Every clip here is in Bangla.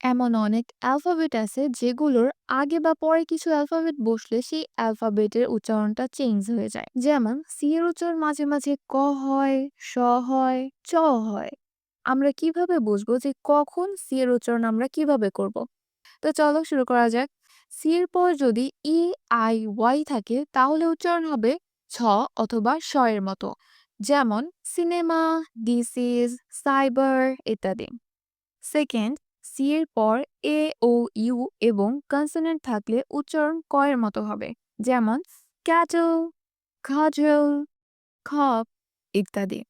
এমন অনেক অ্যালফাবেট আছে যেগুলোর আগে বা পরে কিছু অ্যালফাবেট বসলে সেই অ্যালফাবেটের উচ্চারণটা চেঞ্জ হয়ে যায়। যেমন, সি এর উচ্চারণ মাঝে মাঝে ক হয়, স হয়, চ হয়। আমরা কীভাবে বুঝব যে কখন সি এর উচ্চারণ আমরা কীভাবে করব? তো চলো শুরু করা যাক। সি এর পর যদি ই, আই, ওয়াই থাকে, তাহলে উচ্চারণ হবে ছ অথবা স এর মতো। যেমন, সিনেমা ডিসিজ সাইবার ইত্যাদি। সেকেন্ড সি এর পর এ ও ইউ এবং কনসোনেন্ট থাকলে উচ্চারণ ক এর মতো হবে। যেমন ক্যাটল খাজল খপ ইত্যাদি।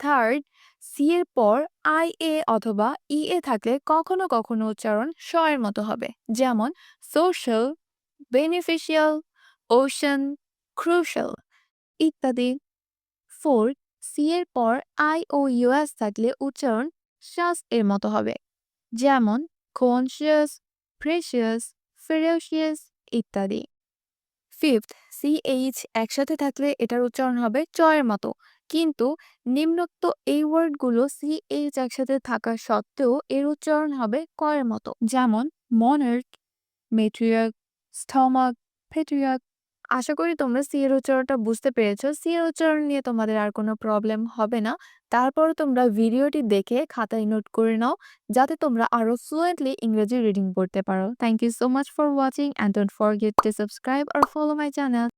থার্ড সি এর পর আই এ অথবা ই এ থাকলে কখনো কখনো উচ্চারণ স এর মতো হবে। যেমন সোশ্যাল বেনিফিশিয়াল ওশান ক্রুশাল ইত্যাদি। ফোর্থ সি এর পর আই ও ইউএস থাকলে উচ্চারণ শ্বাস এর মতো হবে। যেমন কনসিয়াস প্রেশিয়াস ফেরোসিয়াস ইত্যাদি। ফিফথ সি এইচ একসাথে থাকলে এটার উচ্চারণ হবে চয়ের মতো। কিন্তু নিম্নোক্ত এই ওয়ার্ডগুলো সি এইচ একসাথে থাকা সত্ত্বেও এর উচ্চারণ হবে কয়ের মতো। যেমন মনার্ক মেট্রিয়াক স্টমাক পেট্রিয়াক আশা করি তোমরা সি এর উচ্চারণটা বুঝতে পেরেছ। সি এর উচ্চারণ নিয়ে তোমাদের আর কোনো প্রবলেম হবে না। তারপর তোমরা ভিডিওটি দেখে খাতায় নোট করে নাও, যাতে তোমরা আরও ফ্লুয়েন্টলি ইংরেজি রিডিং করতে পারো। Thank you so much for watching and don't forget to subscribe R follow my channel